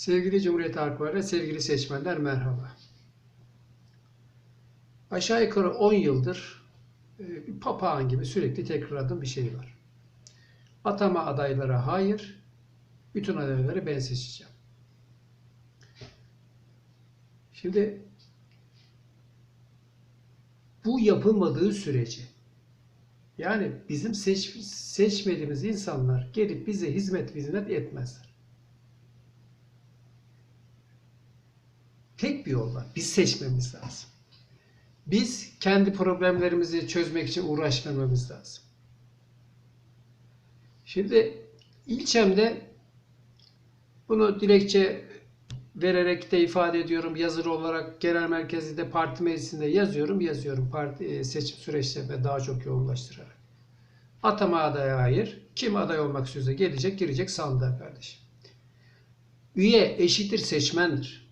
Sevgili Cumhuriyet Halk Partisi, sevgili seçmenler merhaba. Aşağı yukarı 10 yıldır e, papağan gibi sürekli tekrarladığım bir şey var. Atama adaylara hayır, bütün adayları ben seçeceğim. Şimdi bu yapılmadığı sürece yani bizim seç, seçmediğimiz insanlar gelip bize hizmet hizmet etmezler. Tek bir yol var. Biz seçmemiz lazım. Biz kendi problemlerimizi çözmek için uğraşmamamız lazım. Şimdi ilçemde bunu dilekçe vererek de ifade ediyorum. Yazılı olarak genel merkezinde parti meclisinde yazıyorum. Yazıyorum parti e, seçim süreçlerinde daha çok yoğunlaştırarak. Atama adaya hayır. Kim aday olmak istiyorsa gelecek, girecek sandığa kardeşim. Üye eşittir seçmendir.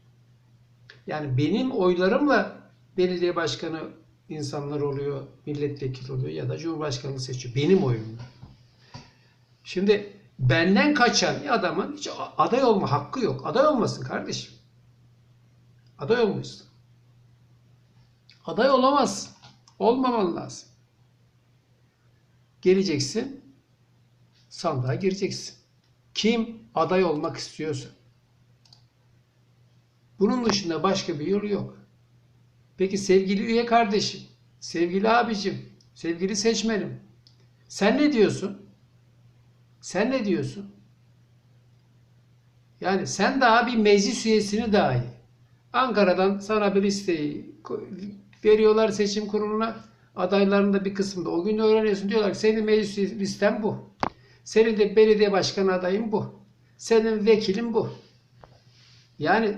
Yani benim oylarımla belediye başkanı insanlar oluyor, milletvekili oluyor ya da cumhurbaşkanını seçiyor. Benim oyumla. Şimdi benden kaçan bir adamın hiç aday olma hakkı yok. Aday olmasın kardeşim. Aday olmuyorsun. Aday olamaz. Olmaman lazım. Geleceksin, sandığa gireceksin. Kim aday olmak istiyorsa. Bunun dışında başka bir yol yok. Peki sevgili üye kardeşim, sevgili abicim, sevgili seçmenim. Sen ne diyorsun? Sen ne diyorsun? Yani sen daha bir meclis üyesini dahi Ankara'dan sana bir listeyi veriyorlar seçim kuruluna adayların da bir kısmında. O gün öğreniyorsun diyorlar ki senin meclis listen bu. Senin de belediye başkanı adayın bu. Senin vekilin bu. Yani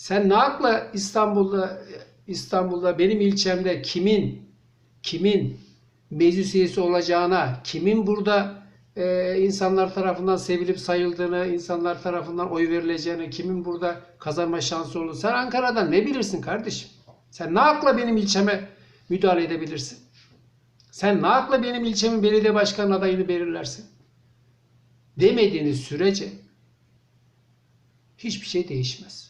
sen ne hakla İstanbul'da İstanbul'da benim ilçemde kimin kimin meclis üyesi olacağına, kimin burada e, insanlar tarafından sevilip sayıldığını, insanlar tarafından oy verileceğini, kimin burada kazanma şansı olduğunu sen Ankara'dan ne bilirsin kardeşim? Sen ne hakla benim ilçeme müdahale edebilirsin? Sen ne hakla benim ilçemin belediye başkanı adayını belirlersin? Demediğiniz sürece hiçbir şey değişmez.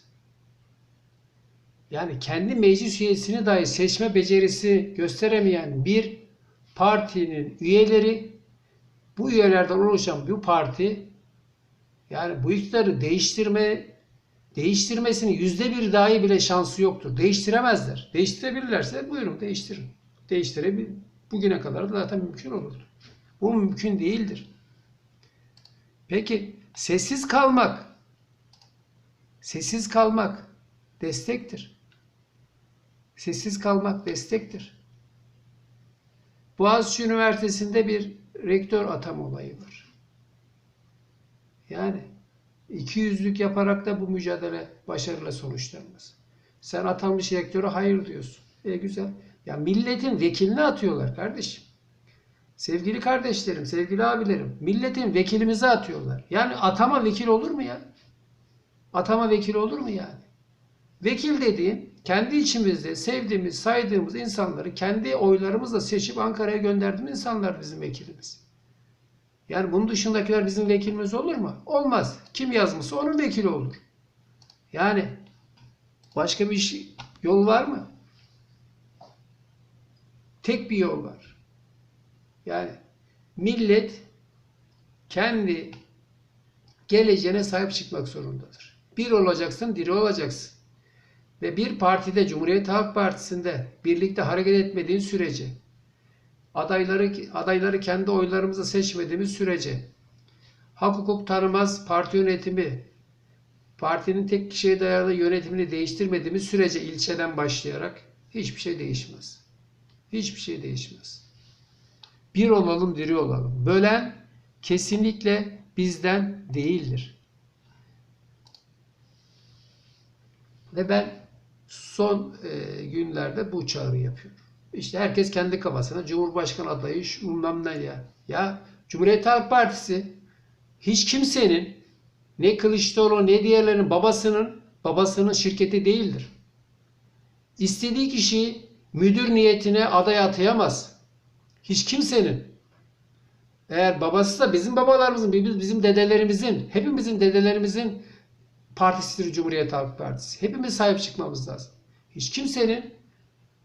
Yani kendi meclis üyesini dahi seçme becerisi gösteremeyen bir partinin üyeleri bu üyelerden oluşan bu parti yani bu iktidarı değiştirme değiştirmesinin yüzde bir dahi bile şansı yoktur. Değiştiremezler. Değiştirebilirlerse buyurun değiştirin. Değiştirebilir. Bugüne kadar da zaten mümkün olurdu. Bu mümkün değildir. Peki sessiz kalmak sessiz kalmak destektir. Sessiz kalmak destektir. Boğaziçi Üniversitesi'nde bir rektör atama olayı var. Yani iki yüzlük yaparak da bu mücadele başarıyla sonuçlanmaz. Sen atanmış rektöre hayır diyorsun. E güzel. Ya milletin vekilini atıyorlar kardeşim. Sevgili kardeşlerim, sevgili abilerim, milletin vekilimizi atıyorlar. Yani atama vekil olur mu ya? Atama vekil olur mu yani? Vekil dediğin kendi içimizde sevdiğimiz, saydığımız insanları kendi oylarımızla seçip Ankara'ya gönderdiğimiz insanlar bizim vekilimiz. Yani bunun dışındakiler bizim vekilimiz olur mu? Olmaz. Kim yazmışsa onun vekili olur. Yani başka bir şey, yol var mı? Tek bir yol var. Yani millet kendi geleceğine sahip çıkmak zorundadır. Bir olacaksın, diri olacaksın. Ve bir partide, Cumhuriyet Halk Partisi'nde birlikte hareket etmediğin sürece, adayları adayları kendi oylarımızla seçmediğimiz sürece, hak hukuk tanımaz parti yönetimi, partinin tek kişiye dayalı yönetimini değiştirmediğimiz sürece ilçeden başlayarak hiçbir şey değişmez. Hiçbir şey değişmez. Bir olalım, diri olalım. Bölen kesinlikle bizden değildir. Ve ben son e, günlerde bu çağrı yapıyorum. İşte herkes kendi kafasına Cumhurbaşkanı adayı şundan ne ya. Ya Cumhuriyet Halk Partisi hiç kimsenin ne Kılıçdaroğlu ne diğerlerinin babasının babasının şirketi değildir. İstediği kişiyi müdür niyetine aday atayamaz. Hiç kimsenin. Eğer babası da bizim babalarımızın, bizim dedelerimizin, hepimizin dedelerimizin partisidir Cumhuriyet Halk Partisi. Hepimiz sahip çıkmamız lazım. Hiç kimsenin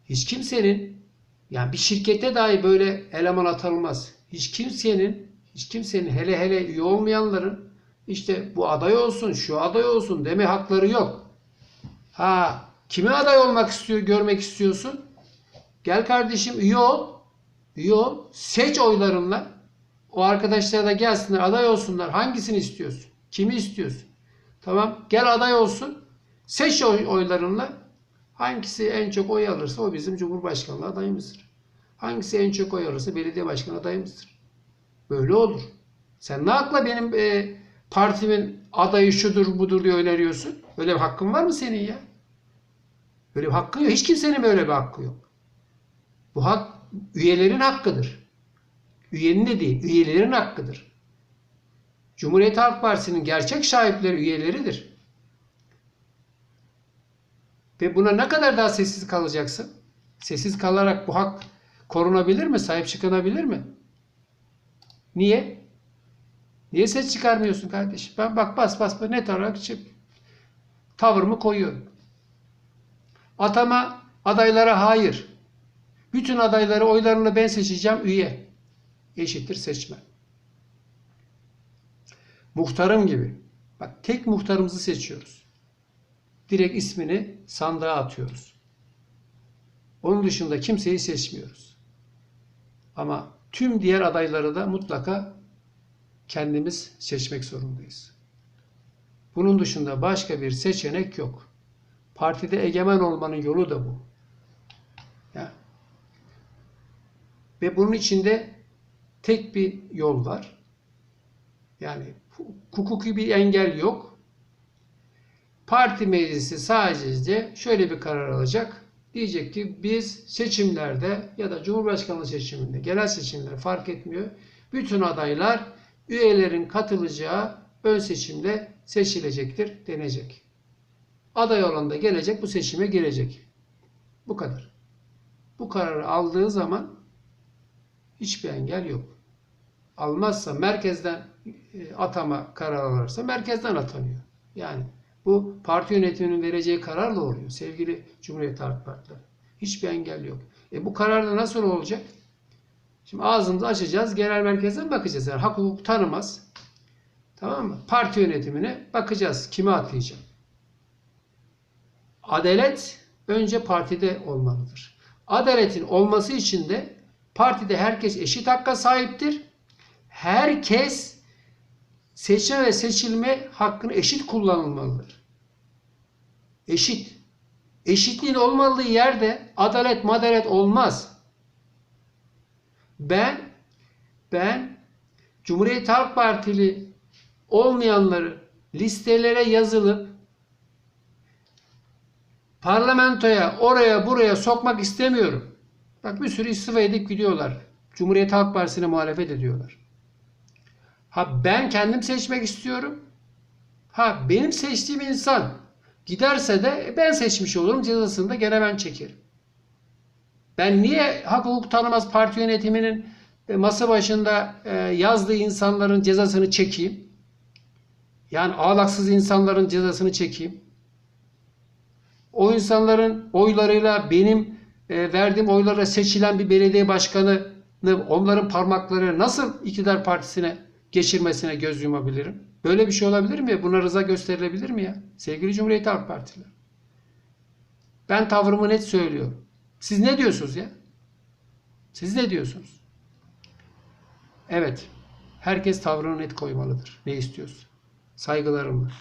hiç kimsenin yani bir şirkette dahi böyle eleman atanılmaz. Hiç kimsenin hiç kimsenin hele hele üye olmayanların işte bu aday olsun, şu aday olsun deme hakları yok. Ha, kime aday olmak istiyor, görmek istiyorsun? Gel kardeşim üye ol. Üye ol. Seç oylarınla. O arkadaşlar da gelsinler, aday olsunlar. Hangisini istiyorsun? Kimi istiyorsun? Tamam. Gel aday olsun. Seç oy, oylarınla. Hangisi en çok oy alırsa o bizim Cumhurbaşkanlığı adayımızdır. Hangisi en çok oy alırsa belediye başkanı adayımızdır. Böyle olur. Sen ne akla benim e, partimin adayı şudur budur diye öneriyorsun? Öyle bir hakkın var mı senin ya? Böyle bir hakkın yok. Hiç kimsenin böyle bir hakkı yok. Bu hak üyelerin hakkıdır. Üyenin de değil, üyelerin hakkıdır. Cumhuriyet Halk Partisi'nin gerçek sahipleri üyeleridir. Ve buna ne kadar daha sessiz kalacaksın? Sessiz kalarak bu hak korunabilir mi? Sahip çıkılabilir mi? Niye? Niye ses çıkarmıyorsun kardeşim? Ben bak bas bas net olarak çık. Tavırımı koyuyorum. Atama adaylara hayır. Bütün adayları oylarını ben seçeceğim üye. Eşittir seçmen. Muhtarım gibi. Bak tek muhtarımızı seçiyoruz. Direkt ismini sandığa atıyoruz. Onun dışında kimseyi seçmiyoruz. Ama tüm diğer adayları da mutlaka kendimiz seçmek zorundayız. Bunun dışında başka bir seçenek yok. Partide egemen olmanın yolu da bu. Ya. Ve bunun içinde tek bir yol var. Yani hukuki bir engel yok. Parti meclisi sadece şöyle bir karar alacak. Diyecek ki biz seçimlerde ya da Cumhurbaşkanlığı seçiminde, genel seçimlerde fark etmiyor. Bütün adaylar üyelerin katılacağı ön seçimde seçilecektir denecek. Aday olan da gelecek bu seçime girecek. Bu kadar. Bu kararı aldığı zaman hiçbir engel yok. Almazsa merkezden atama karar alırsa merkezden atanıyor. Yani bu parti yönetiminin vereceği kararla oluyor sevgili Cumhuriyet Halk Partileri. Hiçbir engel yok. E bu kararda nasıl olacak? Şimdi ağzımızı açacağız, genel merkezden bakacağız. Yani hak hukuk tanımaz. Tamam mı? Parti yönetimine bakacağız. Kime atayacağım? Adalet önce partide olmalıdır. Adaletin olması için de partide herkes eşit hakka sahiptir. Herkes seçme ve seçilme hakkını eşit kullanılmalıdır. Eşit. Eşitliğin olmadığı yerde adalet madalet olmaz. Ben ben Cumhuriyet Halk Partili olmayanları listelere yazılıp parlamentoya oraya buraya sokmak istemiyorum. Bak bir sürü istifa edip gidiyorlar. Cumhuriyet Halk Partisi'ne muhalefet ediyorlar. Ha ben kendim seçmek istiyorum. Ha benim seçtiğim insan giderse de ben seçmiş olurum. Cezasını da gene ben çekerim. Ben niye hak hukuk tanımaz parti yönetiminin masa başında e, yazdığı insanların cezasını çekeyim? Yani ağlaksız insanların cezasını çekeyim. O insanların oylarıyla benim e, verdiğim oylarla seçilen bir belediye başkanı onların parmakları nasıl iktidar partisine geçirmesine göz yumabilirim? Böyle bir şey olabilir mi? Buna rıza gösterilebilir mi ya? Sevgili Cumhuriyet Halk Partileri. Ben tavrımı net söylüyorum. Siz ne diyorsunuz ya? Siz ne diyorsunuz? Evet. Herkes tavrını net koymalıdır. Ne istiyorsa. Saygılarımla.